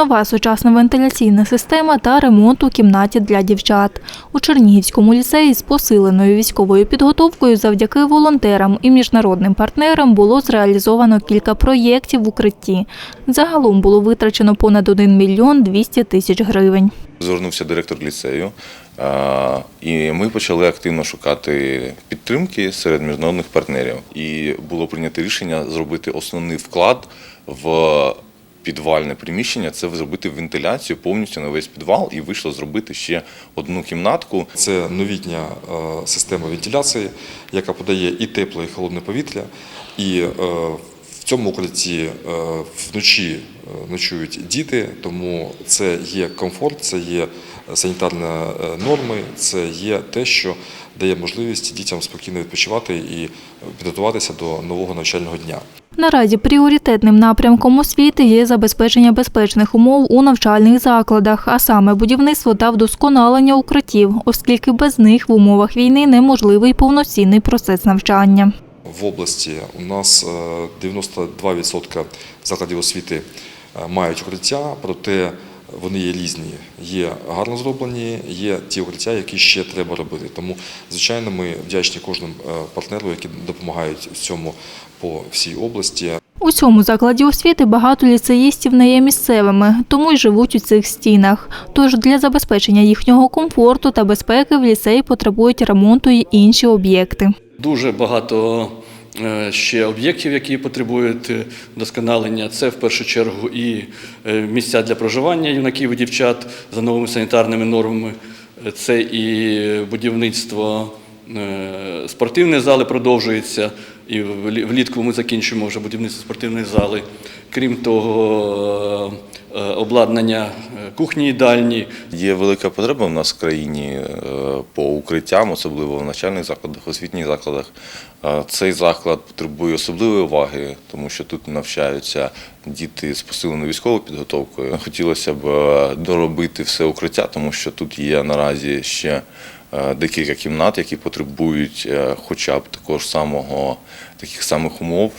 нова сучасна вентиляційна система та ремонт у кімнаті для дівчат. У Чернігівському ліцеї з посиленою військовою підготовкою завдяки волонтерам і міжнародним партнерам було зреалізовано кілька проєктів в укритті. Загалом було витрачено понад 1 мільйон 200 тисяч гривень. Звернувся директор ліцею, і ми почали активно шукати підтримки серед міжнародних партнерів. І було прийнято рішення зробити основний вклад в підвальне приміщення це зробити вентиляцію повністю на весь підвал, і вийшло зробити ще одну кімнатку. Це новітня е, система вентиляції, яка подає і тепле, і холодне повітря. І е, в цьому укритті е, вночі ночують діти, тому це є комфорт, це є санітарні норми, це є те, що дає можливість дітям спокійно відпочивати і підготуватися до нового навчального дня. Наразі пріоритетним напрямком освіти є забезпечення безпечних умов у навчальних закладах, а саме будівництво та вдосконалення укриттів, оскільки без них в умовах війни неможливий повноцінний процес навчання. В області у нас е, 92% закладів освіти е, мають укриття, проте вони є різні. Є гарно зроблені, є ті укриття, які ще треба робити. Тому, звичайно, ми вдячні кожному е, партнеру, які допомагають в цьому по всій області. У цьому закладі освіти багато ліцеїстів не є місцевими, тому й живуть у цих стінах. Тож для забезпечення їхнього комфорту та безпеки в ліцеї потребують ремонту й інші об'єкти. Дуже багато ще об'єктів, які потребують е, вдосконалення. Це в першу чергу і е, місця для проживання юнаків і дівчат за новими санітарними нормами. Е, Це і будівництво е, спортивної зали продовжується. І влітку ми закінчимо вже будівництво спортивної зали. Крім того, е, е, обладнання е, кухні їдальні, Є велика потреба в нас в країні е, по укриттям, особливо в навчальних закладах, освітніх закладах. Е, Цей заклад потребує особливої уваги, тому що тут навчаються діти з посиленою військовою підготовкою. Хотілося б е, доробити все укриття, тому що тут є наразі ще е, декілька кімнат, які потребують е, хоча б такого ж самого таких самих умов.